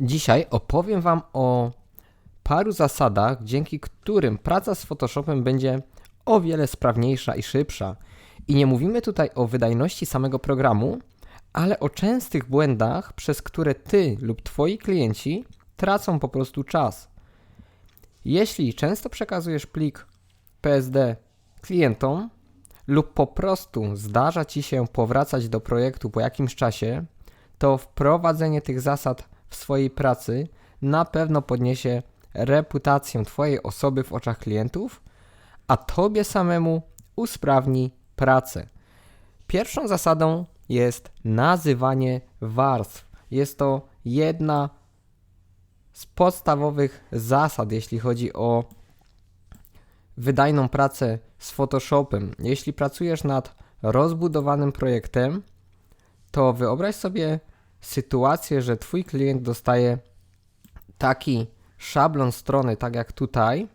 Dzisiaj opowiem Wam o paru zasadach, dzięki którym praca z Photoshopem będzie o wiele sprawniejsza i szybsza. I nie mówimy tutaj o wydajności samego programu, ale o częstych błędach, przez które Ty lub Twoi klienci tracą po prostu czas. Jeśli często przekazujesz plik PSD klientom lub po prostu zdarza Ci się powracać do projektu po jakimś czasie, to wprowadzenie tych zasad w swojej pracy na pewno podniesie reputację Twojej osoby w oczach klientów, a Tobie samemu usprawni pracę. Pierwszą zasadą jest nazywanie warstw. Jest to jedna z podstawowych zasad, jeśli chodzi o wydajną pracę z Photoshopem. Jeśli pracujesz nad rozbudowanym projektem, to wyobraź sobie sytuację, że Twój klient dostaje taki szablon strony, tak jak tutaj,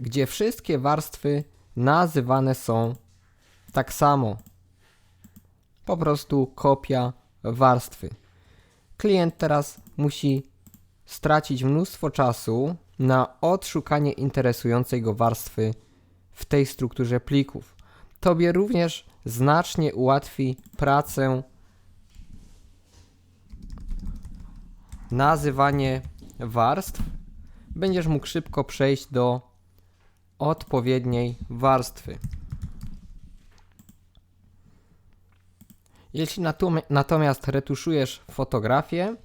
gdzie wszystkie warstwy nazywane są tak samo. Po prostu kopia warstwy. Klient teraz musi stracić mnóstwo czasu na odszukanie interesującej go warstwy w tej strukturze plików. Tobie również znacznie ułatwi pracę nazywanie warstw. Będziesz mógł szybko przejść do odpowiedniej warstwy. Jeśli natomiast retuszujesz fotografię,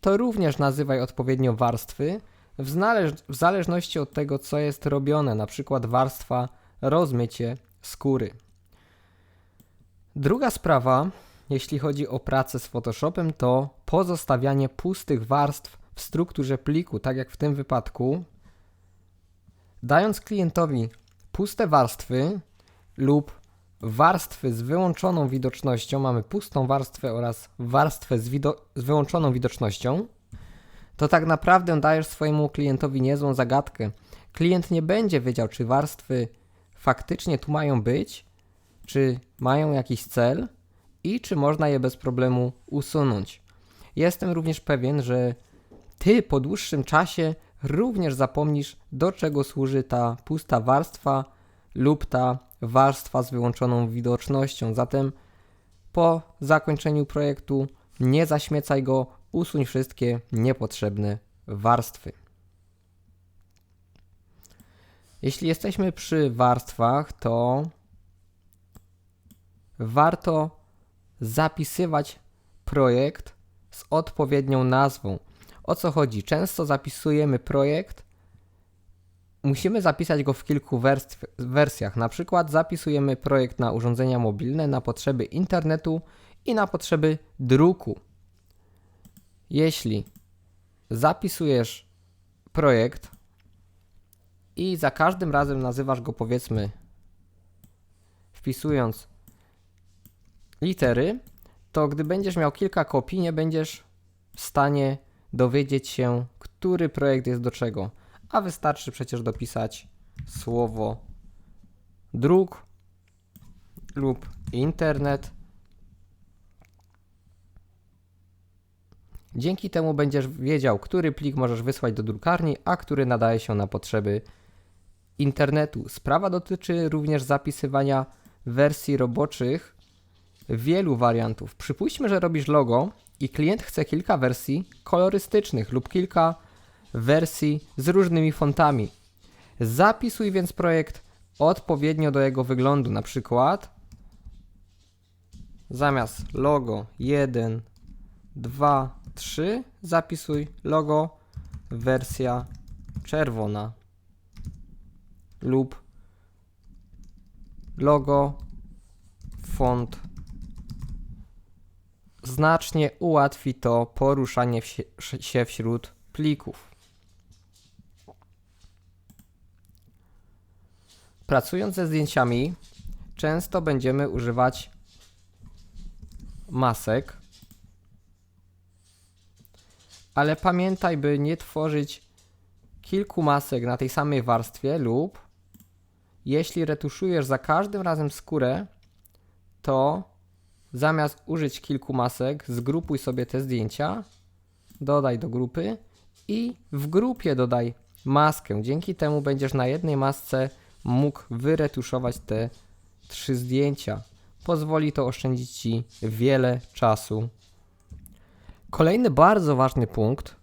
to również nazywaj odpowiednio warstwy w, w zależności od tego, co jest robione, na przykład warstwa rozmycie skóry. Druga sprawa, jeśli chodzi o pracę z Photoshopem, to pozostawianie pustych warstw w strukturze pliku, tak jak w tym wypadku. Dając klientowi puste warstwy lub warstwy z wyłączoną widocznością, mamy pustą warstwę oraz warstwę z, wido- z wyłączoną widocznością, to tak naprawdę dajesz swojemu klientowi niezłą zagadkę. Klient nie będzie wiedział, czy warstwy faktycznie tu mają być, czy mają jakiś cel i czy można je bez problemu usunąć. Jestem również pewien, że ty po dłuższym czasie również zapomnisz, do czego służy ta pusta warstwa lub ta warstwa z wyłączoną widocznością. Zatem po zakończeniu projektu nie zaśmiecaj go, usuń wszystkie niepotrzebne warstwy. Jeśli jesteśmy przy warstwach, to warto zapisywać projekt z odpowiednią nazwą. O co chodzi? Często zapisujemy projekt, musimy zapisać go w kilku wers- wersjach. Na przykład zapisujemy projekt na urządzenia mobilne, na potrzeby internetu i na potrzeby druku. Jeśli zapisujesz projekt i za każdym razem nazywasz go powiedzmy wpisując litery, to gdy będziesz miał kilka kopii, nie będziesz w stanie dowiedzieć się, który projekt jest do czego. A wystarczy przecież dopisać słowo druk lub internet. Dzięki temu będziesz wiedział, który plik możesz wysłać do drukarni, a który nadaje się na potrzeby internetu. Sprawa dotyczy również zapisywania wersji roboczych wielu wariantów. Przypuśćmy, że robisz logo i klient chce kilka wersji kolorystycznych lub kilka wersji z różnymi fontami. Zapisuj więc projekt odpowiednio do jego wyglądu. Na przykład zamiast logo 1, 2, 3 zapisuj logo wersja czerwona lub logo font znacznie ułatwi to poruszanie się wśród plików. Pracując ze zdjęciami, często będziemy używać masek, ale pamiętaj, by nie tworzyć kilku masek na tej samej warstwie lub jeśli retuszujesz za każdym razem skórę, to zamiast użyć kilku masek, zgrupuj sobie te zdjęcia, dodaj do grupy i w grupie dodaj maskę. Dzięki temu będziesz na jednej masce mógł wyretuszować te trzy zdjęcia. Pozwoli to oszczędzić Ci wiele czasu. Kolejny bardzo ważny punkt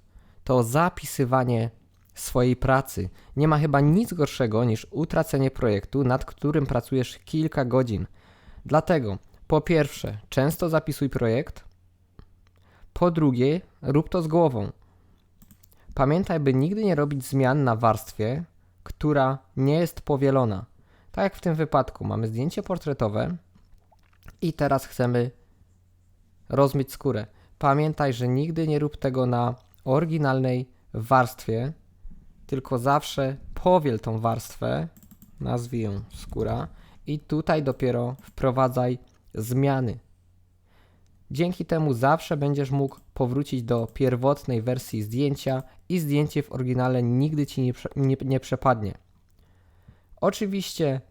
to zapisywanie swojej pracy. Nie ma chyba nic gorszego niż utracenie projektu, nad którym pracujesz kilka godzin. Dlatego, po pierwsze, często zapisuj projekt. Po drugie, rób to z głową. Pamiętaj, by nigdy nie robić zmian na warstwie, która nie jest powielona. Tak jak w tym wypadku, mamy zdjęcie portretowe i teraz chcemy rozmyć skórę. Pamiętaj, że nigdy nie rób tego na oryginalnej warstwie, tylko zawsze powiel tą warstwę, nazwij ją skóra i tutaj dopiero wprowadzaj zmiany. Dzięki temu zawsze będziesz mógł powrócić do pierwotnej wersji zdjęcia i zdjęcie w oryginale nigdy ci nie, nie, nie przepadnie. Oczywiście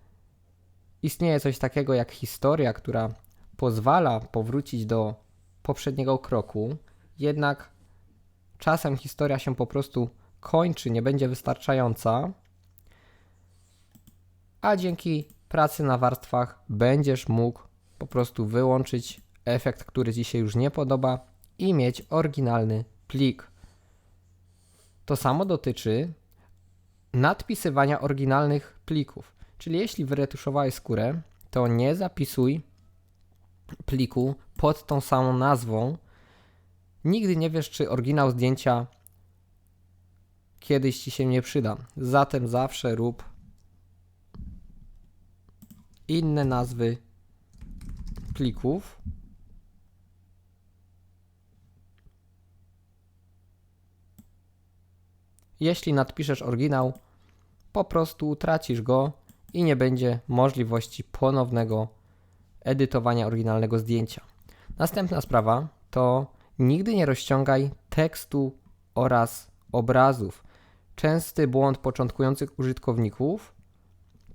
istnieje coś takiego jak historia, która pozwala powrócić do poprzedniego kroku, jednak czasem historia się po prostu kończy, nie będzie wystarczająca, a dzięki pracy na warstwach będziesz mógł po prostu wyłączyć efekt, który Ci się już nie podoba i mieć oryginalny plik. To samo dotyczy nadpisywania oryginalnych plików. Czyli jeśli wyretuszowałeś skórę, to nie zapisuj pliku pod tą samą nazwą. Nigdy nie wiesz, czy oryginał zdjęcia kiedyś ci się nie przyda. Zatem zawsze rób inne nazwy plików. Jeśli nadpiszesz oryginał, po prostu utracisz go i nie będzie możliwości ponownego edytowania oryginalnego zdjęcia. Następna sprawa to nigdy nie rozciągaj tekstu oraz obrazów. Częsty błąd początkujących użytkowników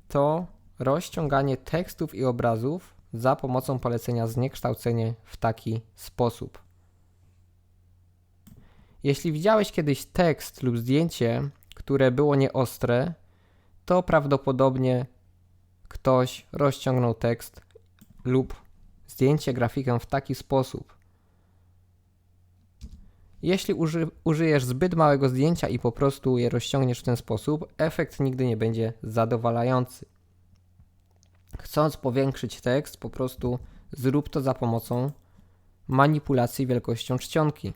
to rozciąganie tekstów i obrazów za pomocą polecenia zniekształcenie w taki sposób. Jeśli widziałeś kiedyś tekst lub zdjęcie, które było nieostre, to prawdopodobnie ktoś rozciągnął tekst lub zdjęcie, grafikę w taki sposób. Jeśli uży, użyjesz zbyt małego zdjęcia i po prostu je rozciągniesz w ten sposób, efekt nigdy nie będzie zadowalający. Chcąc powiększyć tekst, po prostu zrób to za pomocą manipulacji wielkością czcionki.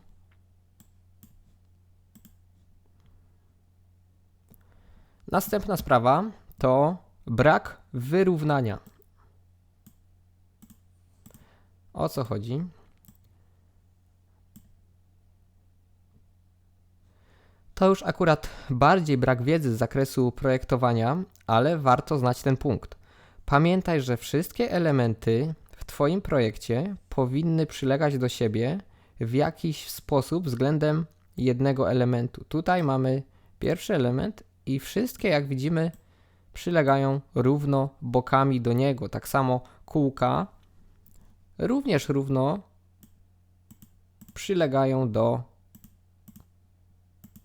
Następna sprawa to brak wyrównania. O co chodzi? To już akurat bardziej brak wiedzy z zakresu projektowania, ale warto znać ten punkt. Pamiętaj, że wszystkie elementy w Twoim projekcie powinny przylegać do siebie w jakiś sposób względem jednego elementu. Tutaj mamy pierwszy element i wszystkie, jak widzimy, przylegają równo bokami do niego. Tak samo kółka również równo przylegają do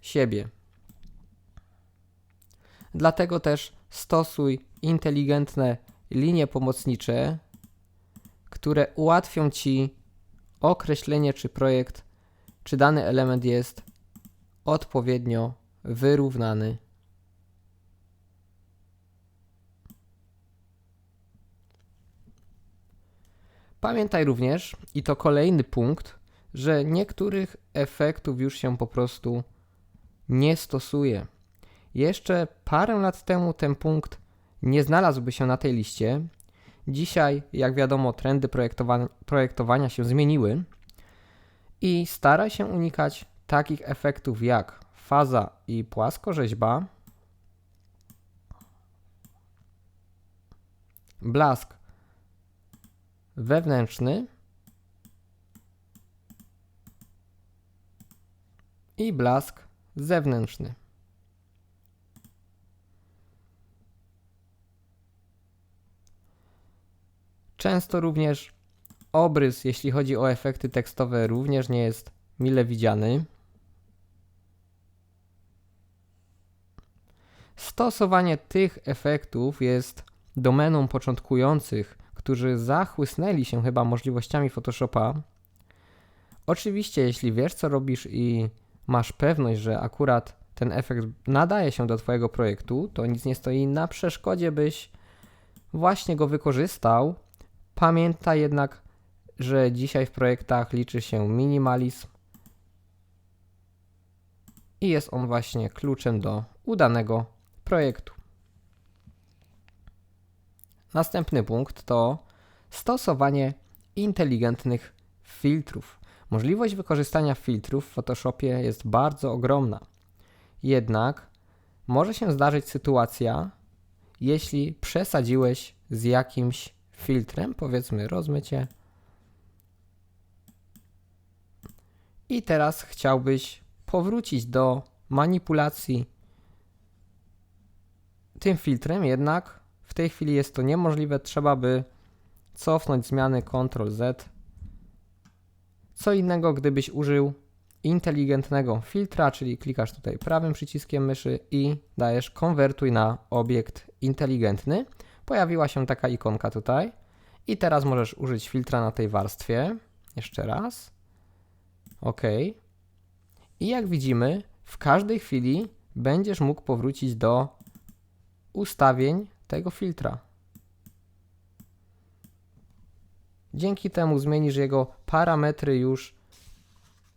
siebie. Dlatego też stosuj inteligentne linie pomocnicze, które ułatwią Ci określenie, czy projekt, czy dany element jest odpowiednio wyrównany. Pamiętaj również, i to kolejny punkt, że niektórych efektów już się po prostu nie stosuje. Jeszcze parę lat temu ten punkt nie znalazłby się na tej liście. Dzisiaj, jak wiadomo, trendy projektowa projektowania się zmieniły i staraj się unikać takich efektów jak faza i płaskorzeźba, blask wewnętrzny i blask zewnętrzny. Często również Obrys, jeśli chodzi o efekty tekstowe, również nie jest mile widziany. Stosowanie tych efektów jest domeną początkujących, którzy zachłysnęli się chyba możliwościami Photoshopa. Oczywiście, jeśli wiesz, co robisz i masz pewność, że akurat ten efekt nadaje się do Twojego projektu, to nic nie stoi na przeszkodzie, byś właśnie go wykorzystał. Pamiętaj jednak, że dzisiaj w projektach liczy się minimalizm i jest on właśnie kluczem do udanego projektu. Następny punkt to stosowanie inteligentnych filtrów. Możliwość wykorzystania filtrów w Photoshopie jest bardzo ogromna. Jednak może się zdarzyć sytuacja, jeśli przesadziłeś z jakimś filtrem, powiedzmy rozmycie, i teraz chciałbyś powrócić do manipulacji tym filtrem, jednak w tej chwili jest to niemożliwe, trzeba by cofnąć zmiany Ctrl Z. Co innego, gdybyś użył inteligentnego filtra, czyli klikasz tutaj prawym przyciskiem myszy i dajesz konwertuj na obiekt inteligentny. Pojawiła się taka ikonka tutaj i teraz możesz użyć filtra na tej warstwie. Jeszcze raz. OK. I jak widzimy, w każdej chwili będziesz mógł powrócić do ustawień tego filtra. Dzięki temu zmienisz jego parametry już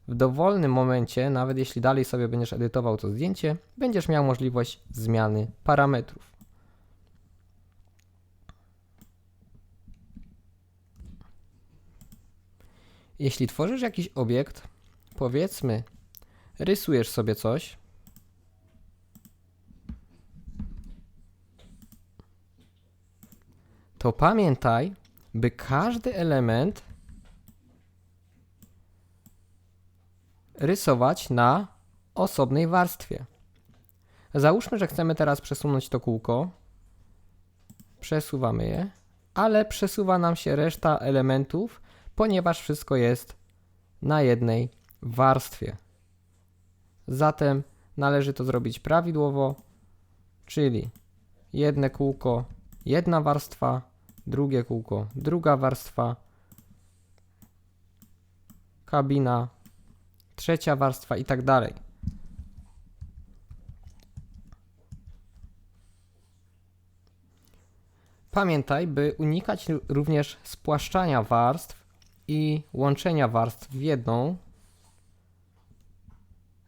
w dowolnym momencie, nawet jeśli dalej sobie będziesz edytował to zdjęcie, będziesz miał możliwość zmiany parametrów. Jeśli tworzysz jakiś obiekt, powiedzmy, rysujesz sobie coś, to pamiętaj, by każdy element rysować na osobnej warstwie. Załóżmy, że chcemy teraz przesunąć to kółko. Przesuwamy je, ale przesuwa nam się reszta elementów, ponieważ wszystko jest na jednej warstwie. Zatem należy to zrobić prawidłowo, czyli jedne kółko, jedna warstwa, drugie kółko, druga warstwa, kabina, trzecia warstwa i tak dalej. Pamiętaj, by unikać również spłaszczania warstw i łączenia warstw w jedną,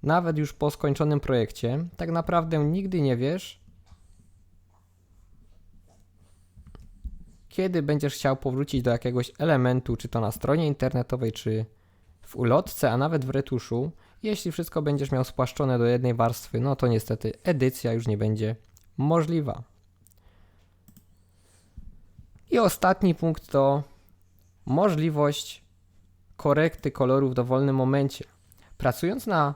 nawet już po skończonym projekcie, tak naprawdę nigdy nie wiesz, kiedy będziesz chciał powrócić do jakiegoś elementu, czy to na stronie internetowej, czy w ulotce, a nawet w retuszu. Jeśli wszystko będziesz miał spłaszczone do jednej warstwy, no to niestety edycja już nie będzie możliwa. I ostatni punkt to możliwość korekty koloru w dowolnym momencie. Pracując na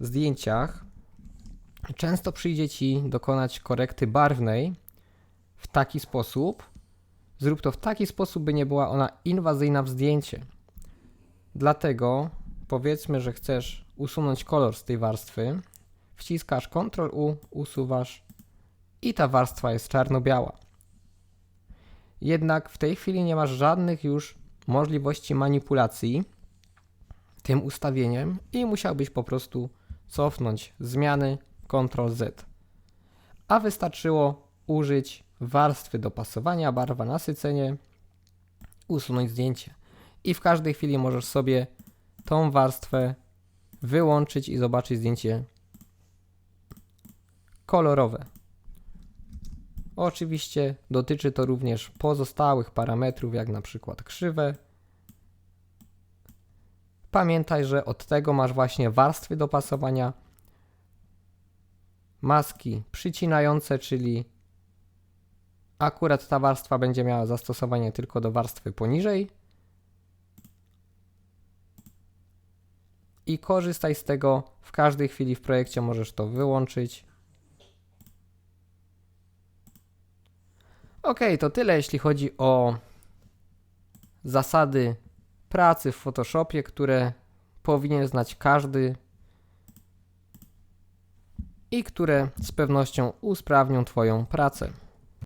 zdjęciach, często przyjdzie Ci dokonać korekty barwnej w taki sposób, Zrób to w taki sposób, by nie była ona inwazyjna w zdjęcie. Dlatego powiedzmy, że chcesz usunąć kolor z tej warstwy, wciskasz Ctrl U, usuwasz i ta warstwa jest czarno-biała. Jednak w tej chwili nie masz żadnych już możliwości manipulacji tym ustawieniem i musiałbyś po prostu cofnąć zmiany Ctrl Z. A wystarczyło użyć warstwy dopasowania, barwa, nasycenie, usunąć zdjęcie. I w każdej chwili możesz sobie tą warstwę wyłączyć i zobaczyć zdjęcie kolorowe. Oczywiście dotyczy to również pozostałych parametrów, jak na przykład krzywe. Pamiętaj, że od tego masz właśnie warstwy dopasowania, maski przycinające, czyli Akurat ta warstwa będzie miała zastosowanie tylko do warstwy poniżej. I korzystaj z tego w każdej chwili w projekcie, możesz to wyłączyć. Ok, to tyle jeśli chodzi o zasady pracy w Photoshopie, które powinien znać każdy i które z pewnością usprawnią Twoją pracę.